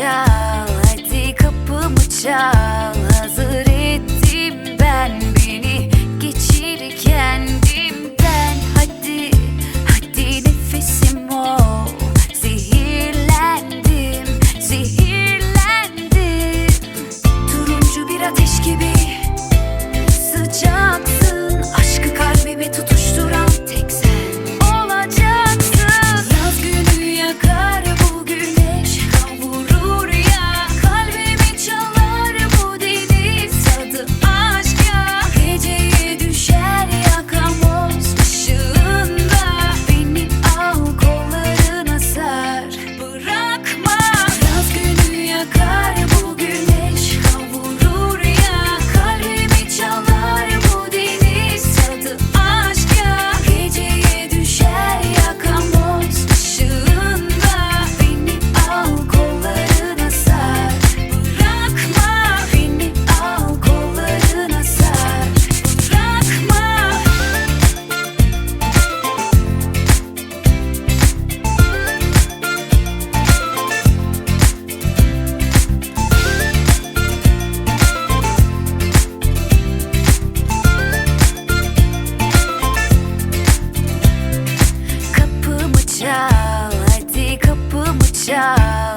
çal. Hadi kapımı çal. job.